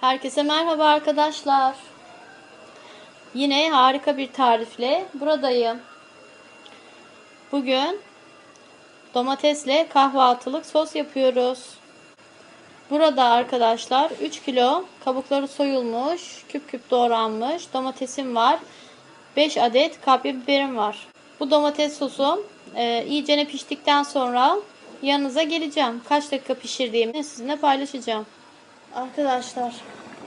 Herkese merhaba arkadaşlar. Yine harika bir tarifle buradayım. Bugün domatesle kahvaltılık sos yapıyoruz. Burada arkadaşlar 3 kilo kabukları soyulmuş, küp küp doğranmış domatesim var. 5 adet kapya biberim var. Bu domates sosum e, iyicene piştikten sonra yanınıza geleceğim. Kaç dakika pişirdiğimi sizinle paylaşacağım. Arkadaşlar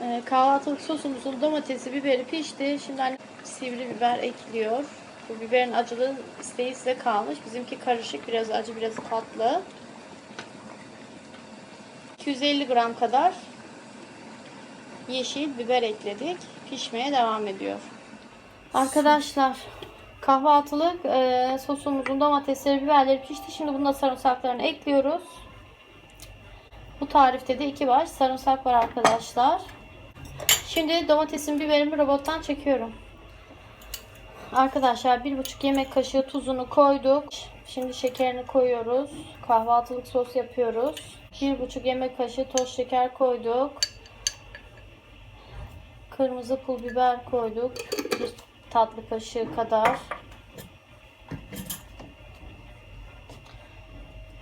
e, kahvaltılık sosumuzun domatesi, biberi pişti. Şimdi anne sivri biber ekliyor. Bu biberin acılığı isteği size kalmış. Bizimki karışık. Biraz acı, biraz tatlı. 250 gram kadar yeşil biber ekledik. Pişmeye devam ediyor. Arkadaşlar kahvaltılık e, sosumuzun domatesleri, biberleri pişti. Şimdi bunda sarımsaklarını ekliyoruz. Bu tarifte de iki baş sarımsak var arkadaşlar. Şimdi domatesin biberimi robottan çekiyorum. Arkadaşlar bir buçuk yemek kaşığı tuzunu koyduk. Şimdi şekerini koyuyoruz. Kahvaltılık sos yapıyoruz. Bir buçuk yemek kaşığı toz şeker koyduk. Kırmızı pul biber koyduk. Bir tatlı kaşığı kadar.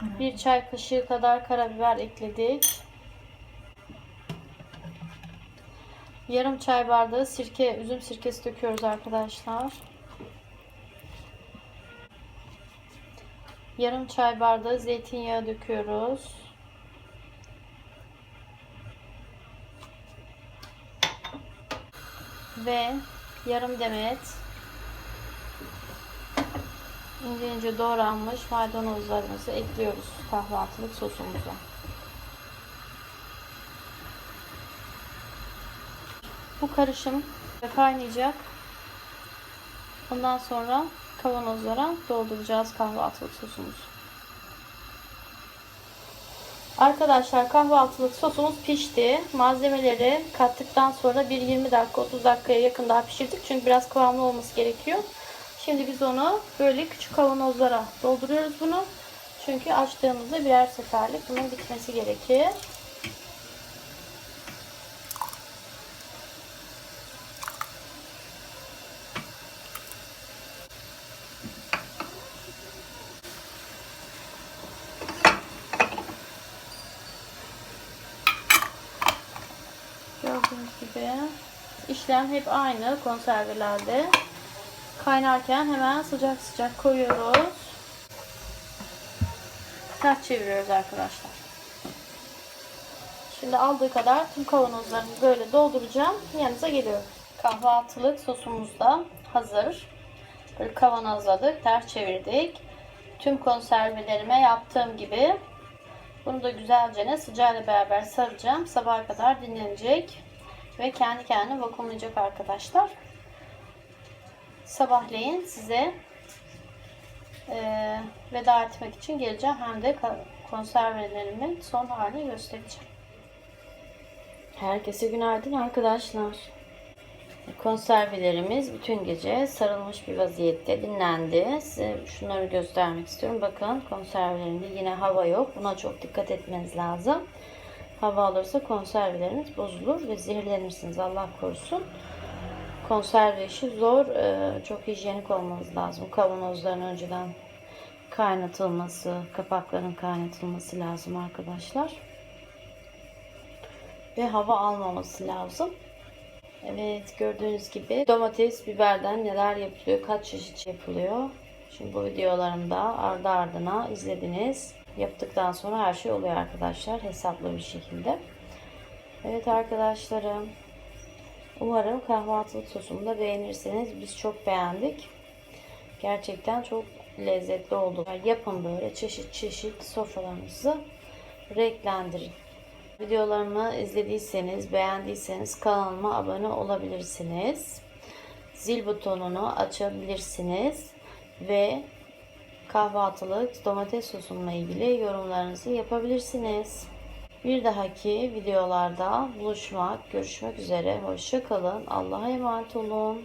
Bir çay kaşığı kadar karabiber ekledik. Yarım çay bardağı sirke, üzüm sirkesi döküyoruz arkadaşlar. Yarım çay bardağı zeytinyağı döküyoruz. Ve yarım demet ince doğranmış maydanozlarımızı ekliyoruz kahvaltılık sosumuza. Bu karışım kaynayacak. Ondan sonra kavanozlara dolduracağız kahvaltılık sosumuzu. Arkadaşlar kahvaltılık sosumuz pişti. Malzemeleri kattıktan sonra bir 20 dakika 30 dakikaya yakın daha pişirdik. Çünkü biraz kıvamlı olması gerekiyor. Şimdi biz onu böyle küçük kavanozlara dolduruyoruz bunu. Çünkü açtığımızda birer seferlik bunun bitmesi gerekir. Gördüğünüz gibi işlem hep aynı konservelerde. Kaynarken hemen sıcak sıcak koyuyoruz. Ters çeviriyoruz arkadaşlar. Şimdi aldığı kadar tüm kavanozlarını böyle dolduracağım. Yanınıza geliyorum. Kahvaltılık sosumuz da hazır. Böyle kavanozladık, ters çevirdik. Tüm konservelerime yaptığım gibi bunu da güzelce sıcağıyla beraber saracağım. Sabaha kadar dinlenecek ve kendi kendine vakumlayacak arkadaşlar. Sabahleyin size e, veda etmek için geleceğim. Hem de konservelerimin son halini göstereceğim. Herkese günaydın arkadaşlar. Konservelerimiz bütün gece sarılmış bir vaziyette dinlendi. Size şunları göstermek istiyorum. Bakın konservelerinde yine hava yok. Buna çok dikkat etmeniz lazım. Hava alırsa konserveleriniz bozulur ve zehirlenirsiniz. Allah korusun. Konserve işi zor. Ee, çok hijyenik olmanız lazım. Kavanozların önceden kaynatılması, kapakların kaynatılması lazım arkadaşlar. Ve hava almaması lazım. Evet gördüğünüz gibi domates, biberden neler yapılıyor, kaç çeşit yapılıyor. Şimdi bu videolarımda ardı ardına izlediniz. Yaptıktan sonra her şey oluyor arkadaşlar hesaplı bir şekilde. Evet arkadaşlarım. Umarım kahvaltılık sosumu da beğenirsiniz. Biz çok beğendik. Gerçekten çok lezzetli oldu. Yapın böyle çeşit çeşit sofralarınızı renklendirin. Videolarımı izlediyseniz, beğendiyseniz kanalıma abone olabilirsiniz. Zil butonunu açabilirsiniz ve kahvaltılık domates sosumla ilgili yorumlarınızı yapabilirsiniz. Bir dahaki videolarda buluşmak, görüşmek üzere. Hoşça kalın. Allah'a emanet olun.